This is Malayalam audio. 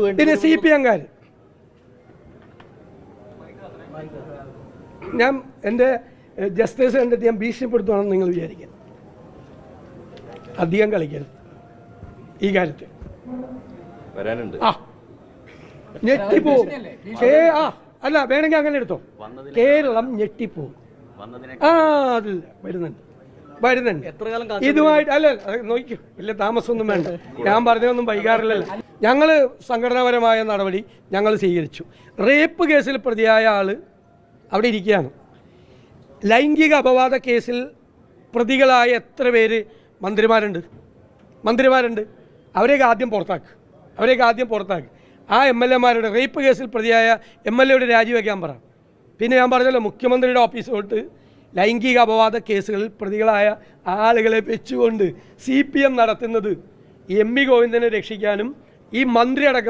വേണ്ടി പിന്നെ സി പി എംകാർ ഞാൻ എന്റെ ജസ്റ്റിസ് കണ്ടിട്ട് ഞാൻ ഭീഷണിപ്പെടുത്തുവാണെന്ന് നിങ്ങൾ വിചാരിക്കുന്നു അധികം കളിക്കരുത്. ഈ കാര്യത്തിൽ. വരാനുണ്ട്. ആ. ഞെട്ടിപ്പോവും കേ ആ അല്ല വേണമെങ്കിൽ അങ്ങനെ എടുത്തോ. കേരളം ഞെട്ടിപ്പോവും വന്നതിനെ ആ അതില്ല. വരുന്നുണ്ട്. വരുന്നുണ്ട്. എത്ര കാലം കാത്തിരുന്നു? ഇതുമായിട്ട് അല്ല നോക്കിക്കോ. ഇല്ല താമസമൊന്നും വേണ്ട. ഞാൻ പറഞ്ഞതൊന്നും വൈകാറില്ലല്ലോ ഞങ്ങൾ സംഘടനാപരമായ നടപടി ഞങ്ങൾ സ്വീകരിച്ചു. റേപ്പ് കേസിൽ പ്രതിയായ ആൾ അവിടെ ഇരിക്കുകയാണ്. ലൈംഗിക അപവാദ കേസിൽ പ്രതികളായ എത്ര പേര് മന്ത്രിമാരുണ്ട്? മന്ത്രിമാരുണ്ട്. അവരെയൊക്കെ ആദ്യം പുറത്താക്ക്. അവരെയൊക്കെ ആദ്യം പുറത്താക്ക്. ആ എം എൽ എമാരുടെ റേപ്പ് കേസിൽ പ്രതിയായ എം എൽ എയുടെ രാജിവെക്കാൻ പറ. പിന്നെ ഞാൻ പറഞ്ഞല്ലോ മുഖ്യമന്ത്രിയുടെ ഓഫീസിലോട്ട് ലൈംഗിക അപവാദ കേസുകളിൽ പ്രതികളായ ആളുകളെ വെച്ചുകൊണ്ട് സി പി എം നടത്തുന്നത് എം വി ഗോവിന്ദനെ രക്ഷിക്കാനും ഈ മന്ത്രി അടക്കം